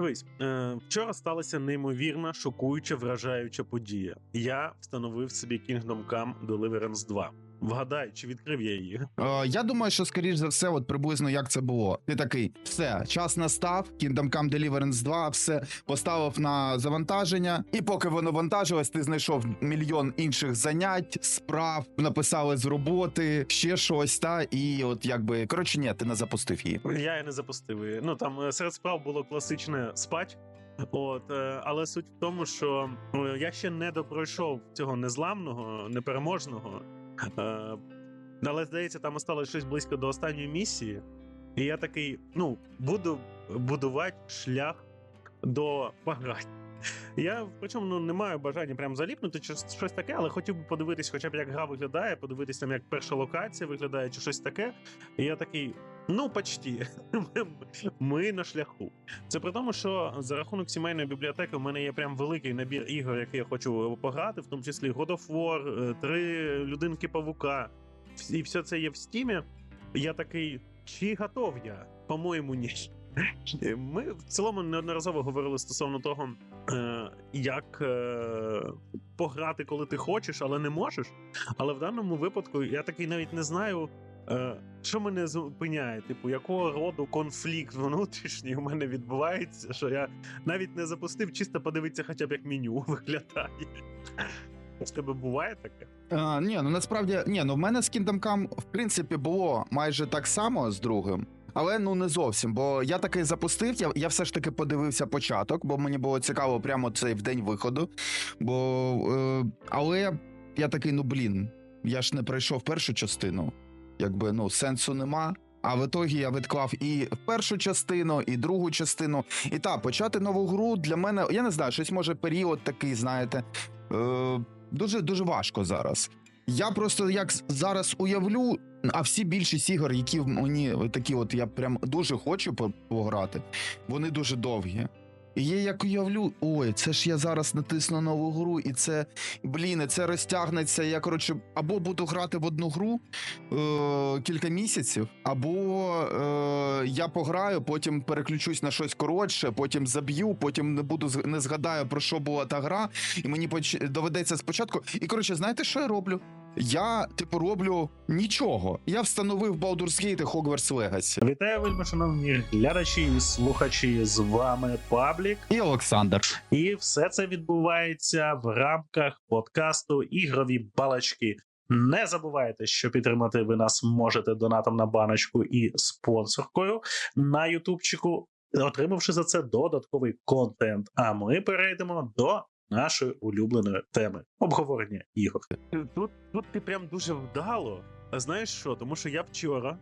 Дивись, е, вчора сталася неймовірна, шокуюча, вражаюча подія. Я встановив собі Kingdom Come Deliverance 2. Вгадай, чи відкрив я її? Е, я думаю, що скоріш за все, от приблизно як це було. Ти такий, все, час настав, Kingdom Come Deliverance 2, все поставив на завантаження, і поки воно вантажилось, ти знайшов мільйон інших занять, справ, написали з роботи, ще щось, та і от якби коротше, ні, ти не запустив її. Я її не запустив. її. Ну там е, серед справ було класичне спать. От, е, але суть в тому, що е, я ще не допройшов цього незламного, непереможного. Е, Але здається, там осталось щось близько до останньої місії. І я такий: ну, буду будувати шлях до багаття. Я причому ну, не маю бажання прям заліпнути чи щось таке, але хотів би подивитись, хоча б як гра виглядає, подивитись там, як перша локація виглядає, чи щось таке. І я такий: ну, почти. Ми на шляху. Це при тому, що за рахунок сімейної бібліотеки в мене є прям великий набір ігор, які я хочу пограти, в тому числі God of War, е, три людинки павука. І все це є в стімі. Я такий, чи готов я? По-моєму, ні. Ми в цілому неодноразово говорили стосовно того, е, як е, пограти, коли ти хочеш, але не можеш. Але в даному випадку я такий навіть не знаю, що мене зупиняє. Типу, якого роду конфлікт внутрішній у мене відбувається, що я навіть не запустив, чисто подивитися, хоча б як меню виглядає. В тебе буває таке? А, ні, ну насправді ні, ну в мене з Kingdom Come в принципі було майже так само з другим. Але ну не зовсім, бо я таки запустив. Я, я все ж таки подивився початок, бо мені було цікаво прямо цей в день виходу. Бо е, але я такий, ну блін, я ж не пройшов першу частину. Якби ну сенсу нема. А в ітогі я відклав і першу частину, і другу частину. І так, почати нову гру для мене, я не знаю, щось може період такий, знаєте. Е, дуже дуже важко зараз. Я просто як зараз уявлю, а всі більшість ігор, які мені такі, от я прям дуже хочу пограти, вони дуже довгі. І я як уявлю, ой, це ж я зараз натисну нову гру, і це, блін, це розтягнеться. Я коротше, або буду грати в одну гру е- кілька місяців, або е- я пограю, потім переключусь на щось коротше, потім заб'ю, потім не буду не згадаю про що була та гра, і мені поч... доведеться спочатку. І коротше, знаєте, що я роблю? Я, типу, роблю нічого. Я встановив Baldur's Gate і Hogwarts Legacy. Вітаю, вельми шановні глядачі і слухачі. З вами Паблік і Олександр. І все це відбувається в рамках подкасту Ігрові балачки. Не забувайте, що підтримати ви нас можете донатом на баночку і спонсоркою на Ютубчику, отримавши за це додатковий контент. А ми перейдемо до нашої улюбленої теми обговорення ігор. Тут тут ти прям дуже вдало. А знаєш що? Тому що я вчора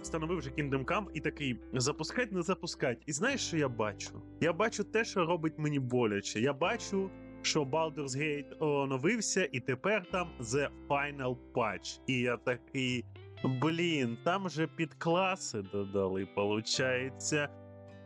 встановив вже Kingdom Come і такий запускать, не запускать. І знаєш, що я бачу? Я бачу те, що робить мені боляче. Я бачу. Що Baldur's Gate оновився, і тепер там The Final Patch. І я такий, блін, там же підкласи додали, получається.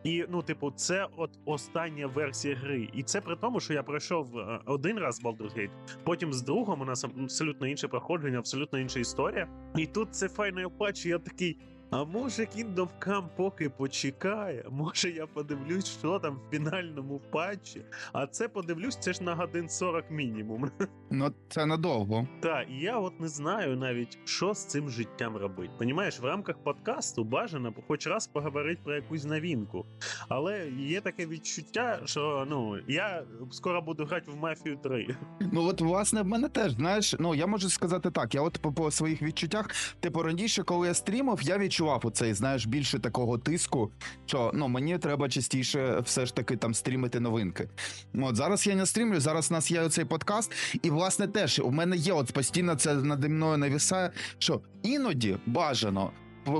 І ну, типу, це от остання версія гри. І це при тому, що я пройшов е, один раз Baldur's Gate, потім з другом у нас абсолютно інше проходження, абсолютно інша історія. І тут це файно я бачу, я такий. А може Kingdom Come поки почекає? Може я подивлюсь, що там в фінальному патчі? А це подивлюсь, це ж на годин 40 мінімум. Ну це надовго. Так, і я от не знаю навіть, що з цим життям робити. Понімаєш, в рамках подкасту бажано хоч раз поговорити про якусь новинку. Але є таке відчуття, що ну я скоро буду грати в мафію 3. Ну от власне в мене теж знаєш, ну я можу сказати так. Я от по, по своїх відчуттях, типу раніше, коли я стрімав, я відчував оцей, знаєш, більше такого тиску, що ну мені треба частіше все ж таки там стрімити новинки. От зараз я не стрімлю, зараз у нас є оцей подкаст, і власне теж у мене є от постійно це наді мною навісає, що іноді бажано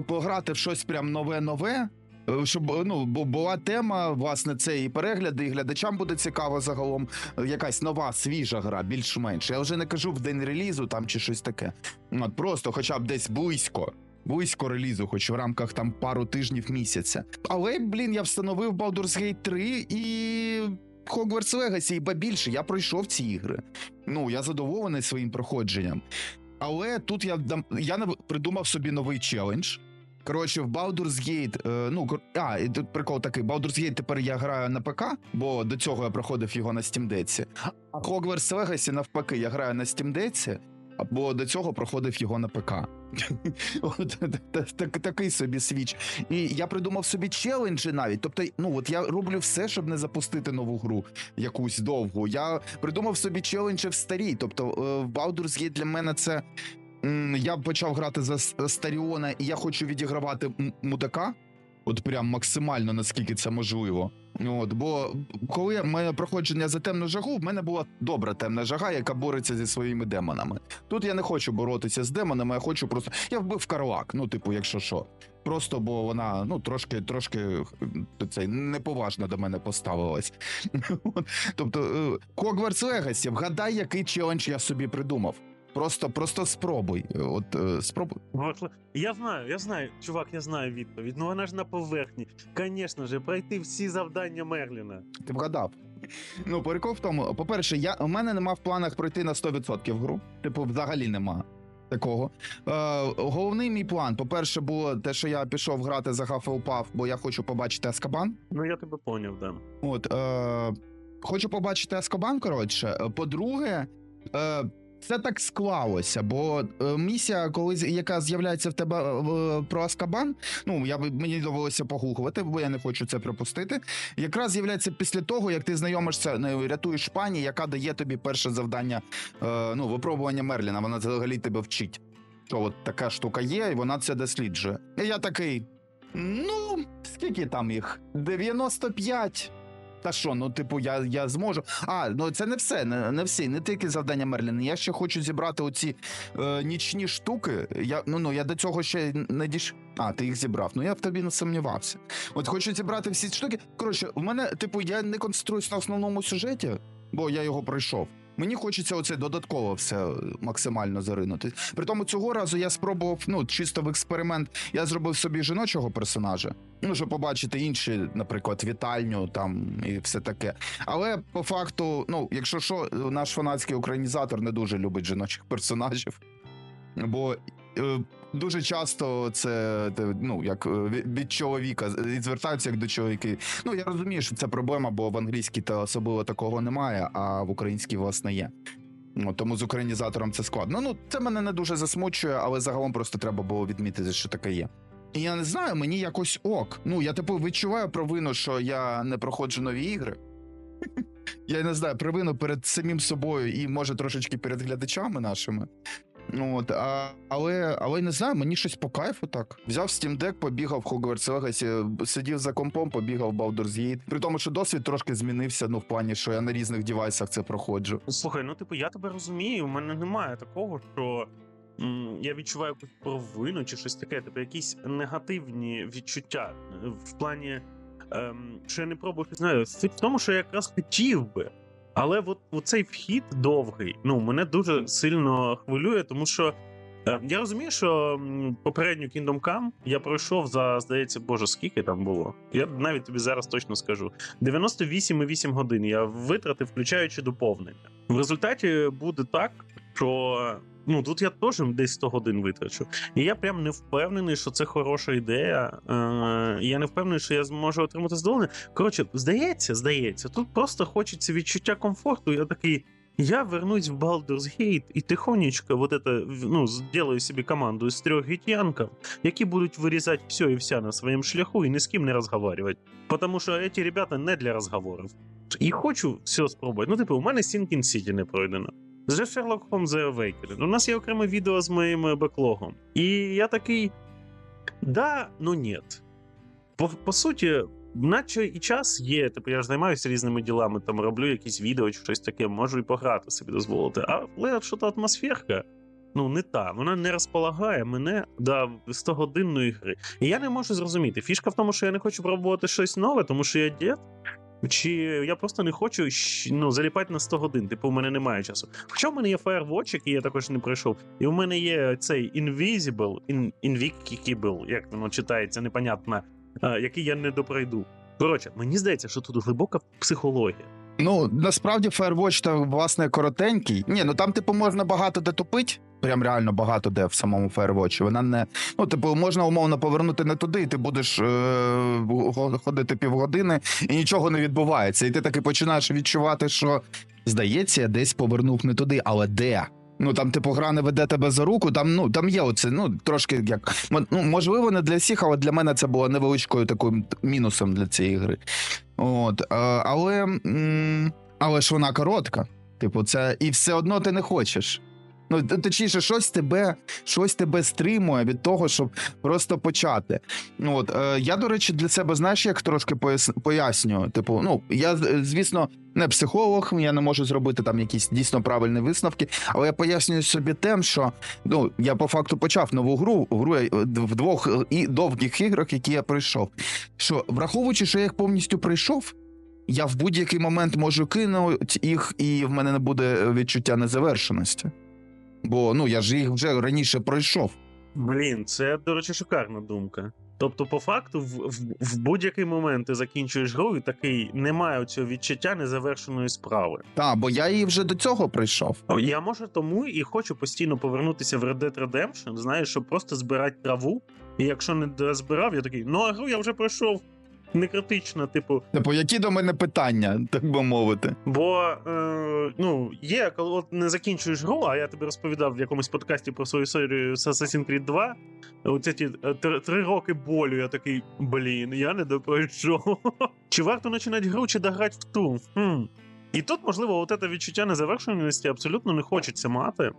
пограти в щось прям нове-нове. Щоб ну була тема, власне, це і перегляди, і глядачам буде цікаво загалом. Якась нова свіжа гра, більш-менш. Я вже не кажу в день релізу там чи щось таке. От Просто, хоча б десь близько. Близько релізу, хоч в рамках там пару тижнів місяця. Але, блін, я встановив Baldur's Gate 3 і Hogwarts Legacy, ба більше, я пройшов ці ігри. Ну, я задоволений своїм проходженням. Але тут я я придумав собі новий челендж. Коротше, в Baldur's Gate, е, ну, а, і тут прикол такий, Baldur's Gate тепер я граю на ПК, бо до цього я проходив його на Steam Deck. А Hogwarts Legacy навпаки, я граю на Steam Deck, бо до цього проходив його на ПК. Такий собі свіч. І я придумав собі челенджі навіть. Тобто, ну от я роблю все, щоб не запустити нову гру якусь довгу. Я придумав собі челенджі в старій. Тобто, е, в Baldur's Gate для мене це. Я почав грати за Старіона, і я хочу відігравати мудака. От прям максимально наскільки це можливо. От, бо коли мене проходження за темну жагу, в мене була добра темна жага, яка бореться зі своїми демонами. Тут я не хочу боротися з демонами, я хочу просто. Я вбив Карлак, ну, типу, якщо що. Просто бо вона ну трошки, трошки е, цей неповажно до мене поставилась. Тобто, е, Hogwarts Legacy, вгадай, який челендж я собі придумав. Просто, просто спробуй. От е, спробуй. Вот, я знаю, я знаю, чувак, я знаю відповідь. Ну вона ж на поверхні. Звісно ж, пройти всі завдання Мерліна. Ти вгадав. Ну, прикол в тому, по-перше, я, у мене нема в планах пройти на 100% гру. Типу, взагалі нема такого. Е, головний мій план, по-перше, було те, що я пішов грати за Hufflepuff, бо я хочу побачити Аскабан. Ну я тебе поняв, да. От, е, хочу побачити Аскабан, коротше. Е, По-друге, е, це так склалося, бо е, місія, коли яка з'являється в тебе е, в- про Аскабан, ну я мені довелося погуглити, бо я не хочу це пропустити. Якраз з'являється після того, як ти знайомишся, ну, рятуєш пані, яка дає тобі перше завдання, е, ну, випробування Мерліна. Вона взагалі тебе вчить. Що от така штука є, і вона це досліджує. І я такий. Ну, скільки там їх? 95. Та що, ну, типу, я, я зможу. А, ну це не все, не, не всі, не тільки завдання Мерліна. Я ще хочу зібрати оці е, нічні штуки. Я, ну, ну, я до цього ще не дійш. А, ти їх зібрав. Ну я в тобі не сумнівався. От хочу зібрати всі штуки. Коротше, в мене, типу, я не концентруюсь на основному сюжеті, бо я його пройшов. Мені хочеться оце додатково все максимально заринути. При тому цього разу я спробував, ну, чисто в експеримент, я зробив собі жіночого персонажа. Ну, щоб побачити інші, наприклад, вітальню там і все таке. Але по факту, ну, якщо що, наш фанатський українізатор не дуже любить жіночих персонажів. Бо дуже часто це ну, як е, від чоловіка звертаються як до чоловіки. Ну, я розумію, що це проблема, бо в англійській та особливо такого немає, а в українській, власне, є. Ну, тому з українізатором це складно. Ну, це мене не дуже засмучує, але загалом просто треба було відмітити, що таке є. І я не знаю, мені якось ок. Ну, я типу відчуваю провину, що я не проходжу нові ігри. Я не знаю, провину перед самим собою і може трошечки перед глядачами нашими. От, а, але, але не знаю, мені щось по кайфу так. Взяв Steam Deck, побігав в Hogwarts Legacy, сидів за компом, побігав в Baldur's Gate. При тому, що досвід трошки змінився, ну в плані, що я на різних девайсах це проходжу. Слухай, ну типу, я тебе розумію. У мене немає такого, що м, я відчуваю якусь провину чи щось таке, типу, якісь негативні відчуття в плані, ем, що я не пробую не знаю. Суть в тому, що я якраз хотів би. Але от, цей вхід довгий, ну мене дуже сильно хвилює, тому що е, я розумію, що попередню Kingdom Come я пройшов за, здається, боже, скільки там було. Я навіть тобі зараз точно скажу. 98,8 годин я витратив, включаючи доповнення. В результаті буде так, що ну тут я теж десь 100 годин витрачу. І я прям не впевнений, що це хороша ідея. Е, я не впевнений, що я зможу отримати задоволення. Коротше, здається, здається, тут просто хочеться відчуття комфорту. Я такий. Я вернусь в Baldur's Gate і тихонечко вот это, ну, сделаю собі команду з трьох гітянків, які будуть вирізати все і вся на своєму шляху і ні з ким не розговорювати. Потому що ці ребята не для розговорів. І хочу все спробувати. Ну, типу, у мене Sinking City не пройдено. Sherlock Holmes The Awakening. У нас є окреме відео з моїм беклогом. І я такий. Да, ну нет. По, по суті, наче і час є. Типу, я ж займаюся різними ділами, там роблю якісь відео чи щось таке, можу і пограти собі дозволити. Але що та атмосферка, ну, не та. Вона не розполагає мене до 100-годинної гри. І я не можу зрозуміти. Фішка в тому, що я не хочу пробувати щось нове, тому що я дід. Чи я просто не хочу ну, заліпати на 100 годин, типу, у мене немає часу. Хоча в мене є Firewatch, який я також не пройшов, і у мене є цей Invisible, in, Invicable, як воно читається, непонятно, який я не допройду. Коротше, мені здається, що тут глибока психологія. Ну, насправді Firewatch та власне коротенький. Ні, ну там, типу, можна багато де тупить. Прям реально багато де в самому Firewatch. Вона не. Ну, типу, можна умовно повернути не туди, і ти будеш е- ходити півгодини, і нічого не відбувається. І ти таки починаєш відчувати, що здається, я десь повернув не туди, але де? Ну там, типу, гра не веде тебе за руку. Там ну там є оце, ну трошки як ну, можливо, не для всіх, але для мене це було невеличкою такою мінусом для цієї гри. От, е, але, але ж вона коротка. Типу, це і все одно ти не хочеш. Ну, точніше, щось тебе, щось тебе стримує від того, щоб просто почати. Ну, От, е, я, до речі, для себе, знаєш, як трошки пояс, пояснюю. Типу, ну, я, е, звісно, не психолог, я не можу зробити там якісь дійсно правильні висновки, але я пояснюю собі тим, що ну, я по факту почав нову гру, гру е, в двох е, і довгих іграх, які я пройшов. Що, враховуючи, що я їх повністю пройшов, я в будь-який момент можу кинути їх, і в мене не буде відчуття незавершеності. Бо ну я ж їх вже раніше пройшов. Блін, це, до речі, шикарна думка. Тобто, по факту, в, в, в будь-який момент ти закінчуєш гру і такий немає цього відчуття незавершеної справи. Та, бо я її вже до цього пройшов. Я може тому і хочу постійно повернутися в Red Dead Redemption, знаєш, щоб просто збирати траву. І якщо не дозбирав, я такий, ну а гру я вже пройшов. Не критично, типу, Типу, які до мене питання, так би мовити. Бо е, ну, є, коли от не закінчуєш гру, а я тобі розповідав в якомусь подкасті про свою історію з Assassin's Creed 2. Оці ті е, три, три роки болю, я такий, блін, я не допройшов. Чи варто починати гру, чи дограти в ту? Хм. І тут, можливо, от це відчуття незавершеності абсолютно не хочеться мати.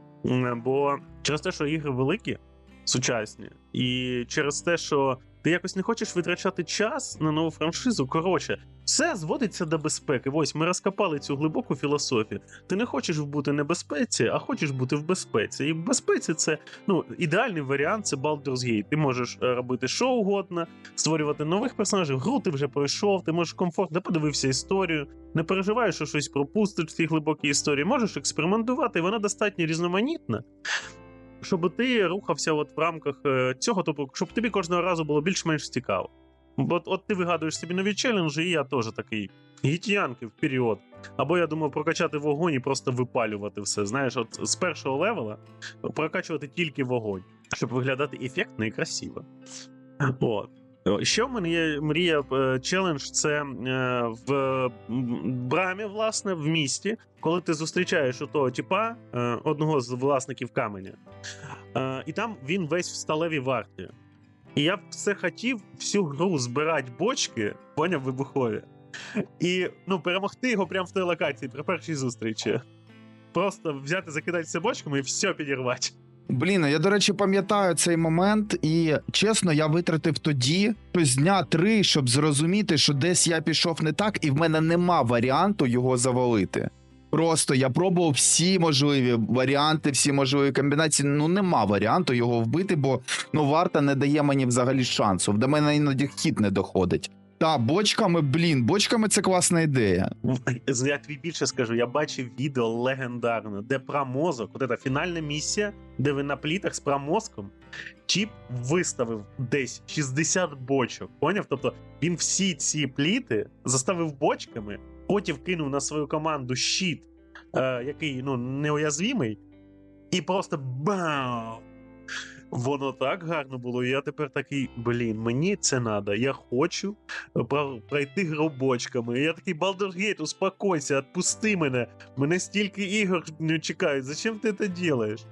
Бо через те, що ігри великі, сучасні, і через те, що ти якось не хочеш витрачати час на нову франшизу. Коротше, все зводиться до безпеки. Ось ми розкопали цю глибоку філософію. Ти не хочеш бути небезпеці, а хочеш бути в безпеці. І в безпеці це ну ідеальний варіант. Це Baldur's Gate. Ти можеш е, робити що угодно, створювати нових персонажів. Гру ти вже пройшов, ти можеш комфортно подивився історію, не переживаєш, що щось пропустиш в цій глибокій історії. Можеш експериментувати, вона достатньо різноманітна. Щоб ти рухався от в рамках е, цього, тобто, щоб тобі кожного разу було більш-менш цікаво. Бо от, ти вигадуєш собі нові челенджі, і я теж такий гітянки вперед. Або я думаю, прокачати вогонь і просто випалювати все. Знаєш, от з першого левела прокачувати тільки вогонь, щоб виглядати ефектно і красиво. От. Ще в мене є мрія е, челендж це е, в брамі, власне, в місті, коли ти зустрічаєш у того типа, е, одного з власників каменя, і там він весь в сталевій варті. І я б все хотів всю гру збирати бочки, поняв вибухові, і ну, перемогти його прямо в той локації при першій зустрічі. Просто взяти, закидати все бочками і все підірвати. Блін, я, до речі, пам'ятаю цей момент, і чесно, я витратив тоді тобто дня три, щоб зрозуміти, що десь я пішов не так, і в мене нема варіанту його завалити. Просто я пробував всі можливі варіанти, всі можливі комбінації. Ну нема варіанту його вбити, бо ну варта не дає мені взагалі шансу. До мене іноді хід не доходить. Та бочками, блін, бочками це класна ідея. Я тобі більше скажу, я бачив відео легендарне, де про мозок, от ця фінальна місія, де ви на плітах з промозком, Чіп виставив десь 60 бочок. Поняв? Тобто він всі ці пліти заставив бочками, потім кинув на свою команду щит, е, який ну, неуязвимий, і просто бам! Воно так гарно було. І я тепер такий, блін, мені це треба. Я хочу пройти гробочками. Я такий Baldur's успокойся, відпусти мене. Мене стільки ігор не чекають. Зачем ти це робиш?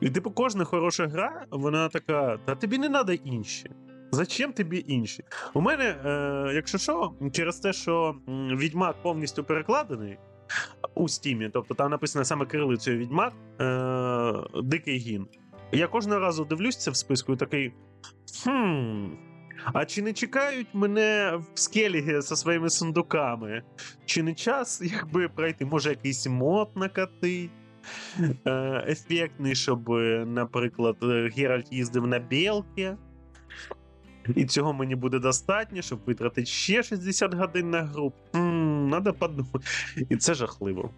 І типу, кожна хороша гра, вона така: та тобі не треба інші. Зачем тобі інші? У мене, е, якщо що, через те, що відьмак повністю перекладений у стімі, тобто там написано саме кирилицею відьмак, е, дикий гін. Я кожного разу дивлюсь це в списку і такий. Хм. А чи не чекають мене в скеліги зі своїми сундуками? Чи не час, якби пройти? Може, якийсь мод накатить? Е, ефектний, щоб, наприклад, е, Геральт їздив на білки. І цього мені буде достатньо, щоб витратити ще 60 годин на гру. М, Надо подумати. І це жахливо.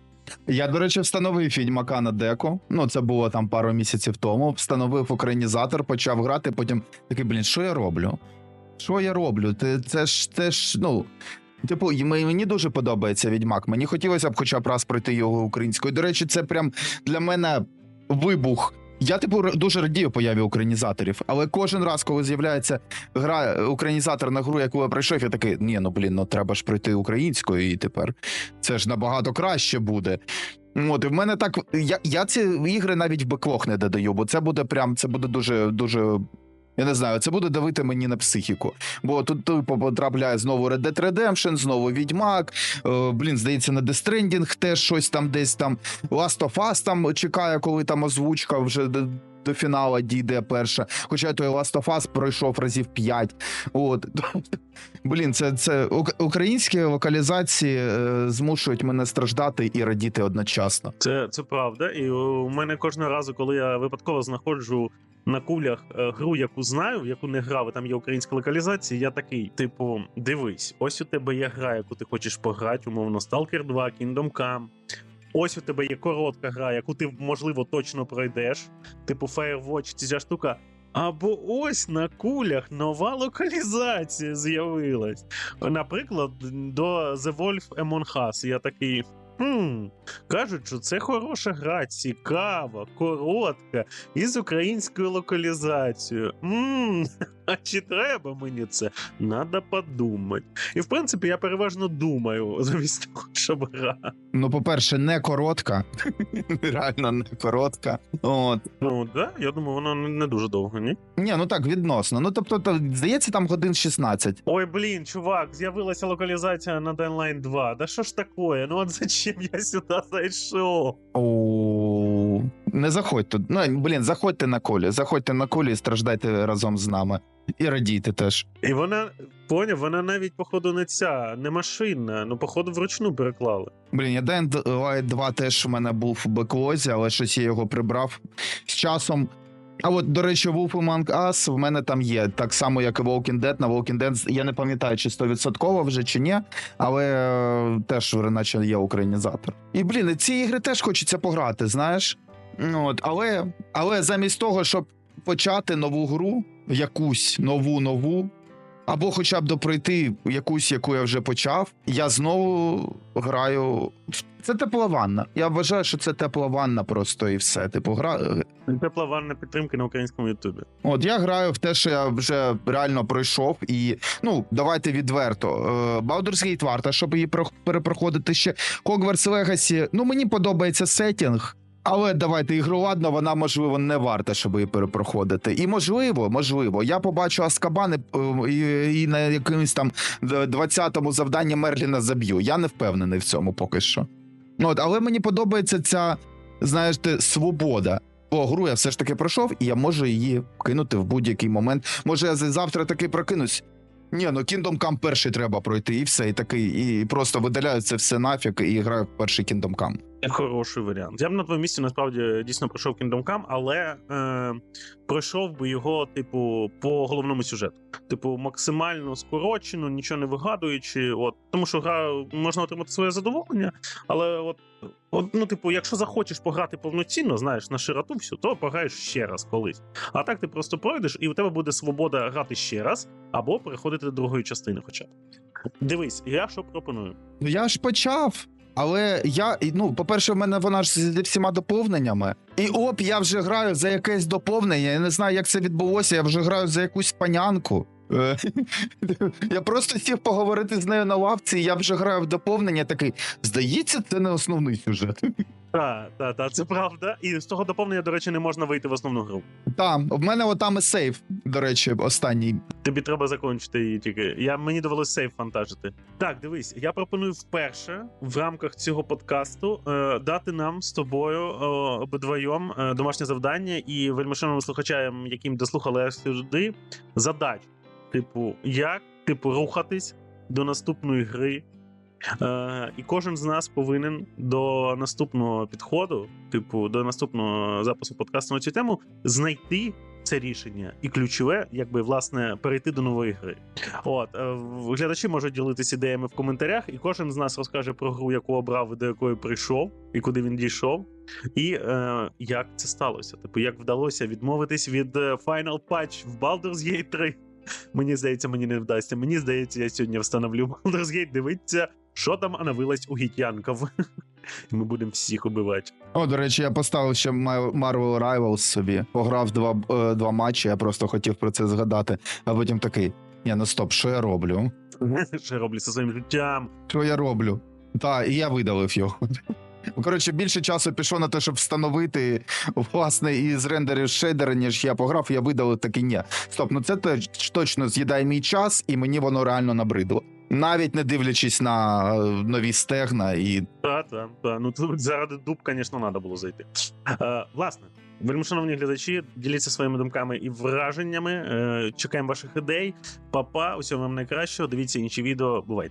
Я, до речі, встановив відьмака на деко. Ну, це було там пару місяців тому. Встановив українізатор, почав грати. Потім такий, блін, що я роблю? Що я роблю? Ти це ж це ж ну. Типу, мені дуже подобається Відьмак. Мені хотілося б хоча б раз пройти його українською. До речі, це прям для мене вибух. Я, типу, дуже радію появі українізаторів, але кожен раз, коли з'являється гра українізатор на гру, яку я пройшов, я такий, ні, ну блін, ну треба ж пройти українською, і тепер це ж набагато краще буде. От, і в мене так. Я, я ці ігри навіть в беклог не додаю, бо це буде прям це буде дуже дуже. Я не знаю, це буде давити мені на психіку. Бо тут потрапляє знову Red Dead Redemption, знову Відьмак. Е, блін, здається, на Death Stranding теж щось там десь там. Last of Us там чекає, коли там озвучка вже до, фіналу дійде перша. Хоча той Last of Us пройшов разів 5. От. Блін, це, це українські локалізації е, змушують мене страждати і радіти одночасно. Це, це правда. І у мене кожного разу, коли я випадково знаходжу на кулях е, гру, яку знаю, яку не грав, і там є українська локалізація, я такий, типу, дивись, ось у тебе є гра, яку ти хочеш пограти, умовно, Stalker 2, Kingdom Come. Ось у тебе є коротка гра, яку ти, можливо, точно пройдеш. Типу Firewatch, ця штука. Або ось на кулях нова локалізація з'явилась. Наприклад, до The Wolf Among Us. Я такий. Хм, кажуть, що це хороша гра, цікава, коротка і з українською локалізацією. Мм, а чи треба мені це? Надо подумати. І в принципі, я переважно думаю замість того, щоб грати. Ну, по-перше, не коротка. Реально не коротка. От. Ну, да, я думаю, воно не- дуже довго, ні? Ні, ну так, відносно. Ну, тобто, то, здається, там годин 16. Ой, блін, чувак, з'явилася локалізація на Dying Line 2. Да що ж такое? Ну от зачем я сюди зайшов? О, не заходьте. Ну, блін, заходьте на колі. Заходьте на колі і страждайте разом з нами. І радійте теж. І вона, поняв, вона навіть, походу, не ця, не машинна, ну, походу, вручну переклали. Блін, я Dying Light 2 теж у мене був в беклозі, але щось я його прибрав з часом. А от, до речі, Wolf Among Us в мене там є. Так само, як і Walking Dead. На Walking Dead я не пам'ятаю, чи 100% вже чи ні, але е, теж наче є українізатор. І блін, ці ігри теж хочеться пограти, знаєш. Ну, От, але, але замість того, щоб почати нову гру, якусь нову нову, або хоча б допройти якусь, яку я вже почав, я знову граю. Це тепла ванна. Я вважаю, що це тепла ванна просто і все. Типу, гра. Тепла ванна підтримки на українському Ютубі. От я граю в те, що я вже реально пройшов, і ну давайте відверто. Е, Baldur's Gate варта, щоб її перепроходити ще. Hogwarts Legacy, ну мені подобається сетінг. Але давайте ігру ладно, вона можливо не варта, щоб її перепроходити. І можливо, можливо, я побачу Аскабан і, е, і, і на якомусь там 20-му завданні Мерліна заб'ю. Я не впевнений в цьому поки що. Ну, От, але мені подобається ця, знаєш, свобода. О, гру я все ж таки пройшов, і я можу її кинути в будь-який момент. Може, я завтра таки прокинусь. Ні, ну Kingdom Come перший треба пройти, і все, і такий, і просто видаляю це все нафіг і граю в перший Kingdom Come. Хороший варіант. Я б на твоєму місці насправді дійсно пройшов Kingdom Come, але е, пройшов би його, типу, по головному сюжету. Типу, максимально скорочено, нічого не вигадуючи. От тому, що гра можна отримати своє задоволення, але от, от ну, типу, якщо захочеш пограти повноцінно, знаєш, на широту всю, то пограєш ще раз колись. А так ти просто пройдеш, і у тебе буде свобода грати ще раз або переходити до другої частини. Хоча. Дивись, я що пропоную. Ну я ж почав. Але я, ну, по-перше, в мене вона ж зі всіма доповненнями. І оп, я вже граю за якесь доповнення. Я не знаю, як це відбулося. Я вже граю за якусь панянку. Е, Я просто сів поговорити з нею на лавці, і я вже граю в доповнення. Такий, здається, це не основний сюжет. Так, так, так, це правда. І з того доповнення, до речі, не можна вийти в основну гру. Там, в мене отам і сейф, до речі, останній. Тобі треба закончити її тільки. Я мені довелося сейф фантажити. Так, дивись, я пропоную вперше в рамках цього подкасту е, дати нам з тобою е, обидвоєм е, домашнє завдання і вельмишановим слухачам, яким дослухали аж сюди, задач. Типу, як типу рухатись до наступної гри. Е, і кожен з нас повинен до наступного підходу, типу, до наступного запису подкасту на цю тему, знайти це рішення, і ключове, якби власне перейти до нової гри. От е, глядачі можуть ділитися ідеями в коментарях, і кожен з нас розкаже про гру, яку обрав до якої прийшов, і куди він дійшов, і е, як це сталося. Типу, як вдалося відмовитись від е, Final Patch в Baldur's Gate 3. Мені здається, мені не вдасться. Мені здається, я сьогодні встановлю Baldur's Gate, дивиться, що там оновилось у гітянков. Ми будемо всіх убивати. О, до речі, я поставив ще Marvel Rivals собі. Пограв два, е, два матчі, я просто хотів про це згадати. А потім такий: ні, ну стоп, що я роблю? Що я роблю зі своїм життям? Що я роблю? Так, і я видалив його. Ну, Коротше, більше часу пішло на те, щоб встановити власне із рендерів шейдери, ніж я пограв, я видалив такий ні. Стоп, ну це точно з'їдає мій час, і мені воно реально набридло. Навіть не дивлячись на е, нові стегна і Та, та, та. Ну тут заради дуб, звісно, треба було зайти. Е, власне, вельми шановні глядачі, діліться своїми думками і враженнями. Е, чекаємо ваших ідей. Папа, усього вам найкращого. Дивіться інші відео. Бувайте.